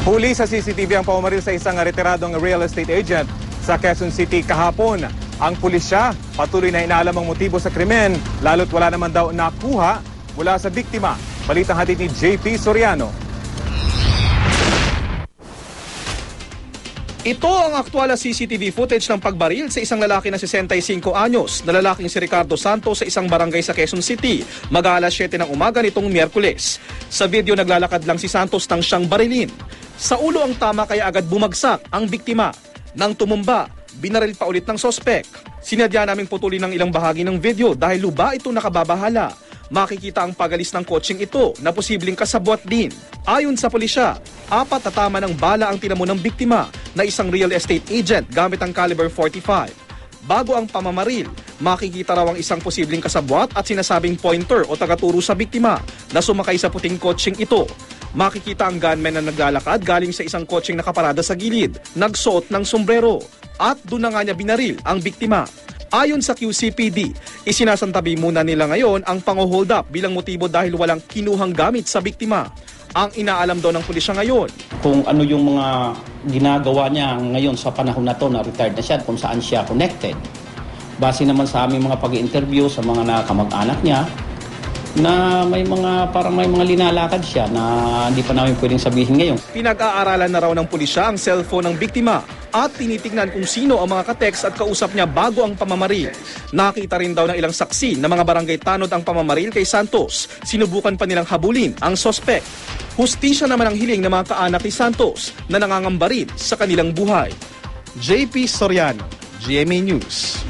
Huli sa CCTV ang pamamaril sa isang retiradong real estate agent sa Quezon City kahapon. Ang pulisya patuloy na inaalam ang motibo sa krimen lalo't wala naman daw nakuha mula sa biktima. Balitang hatid ni JP Soriano. Ito ang aktwal na CCTV footage ng pagbaril sa isang lalaki na 65 anyos na lalaking si Ricardo Santos sa isang barangay sa Quezon City mag-aalas 7 ng umaga nitong Miyerkules. Sa video naglalakad lang si Santos nang siyang barilin. Sa ulo ang tama kaya agad bumagsak ang biktima. Nang tumumba, binaril pa ulit ng sospek. Sinadya naming putulin ng ilang bahagi ng video dahil luba ito nakababahala. Makikita ang pagalis ng kotseng ito na posibleng kasabwat din. Ayon sa pulisya, apat na tama ng bala ang tinamo ng biktima na isang real estate agent gamit ang caliber 45. Bago ang pamamaril, makikita raw ang isang posibleng kasabwat at sinasabing pointer o tagaturo sa biktima na sumakay sa puting kotseng ito. Makikita ang gunman na naglalakad galing sa isang kotseng nakaparada sa gilid, nagsuot ng sombrero at doon na nga niya binaril ang biktima. Ayon sa QCPD, isinasantabi muna nila ngayon ang pang-hold up bilang motibo dahil walang kinuhang gamit sa biktima. Ang inaalam daw ng pulisya ngayon, kung ano yung mga ginagawa niya ngayon sa panahon na to na retired na siya, kung saan siya connected. Base naman sa aming mga pag-interview sa mga nakamag-anak niya, na may mga parang may mga linalakad siya na hindi pa namin pwedeng sabihin ngayon. pinag-aaralan na raw ng pulisya ang cellphone ng biktima at tinitingnan kung sino ang mga kateks at kausap niya bago ang pamamaril. Nakita rin daw ng ilang saksi na mga barangay tanod ang pamamaril kay Santos. Sinubukan pa nilang habulin ang sospek. Hustisya naman ang hiling ng mga kaanak ni Santos na nangangamba rin sa kanilang buhay. JP Soriano, GMA News.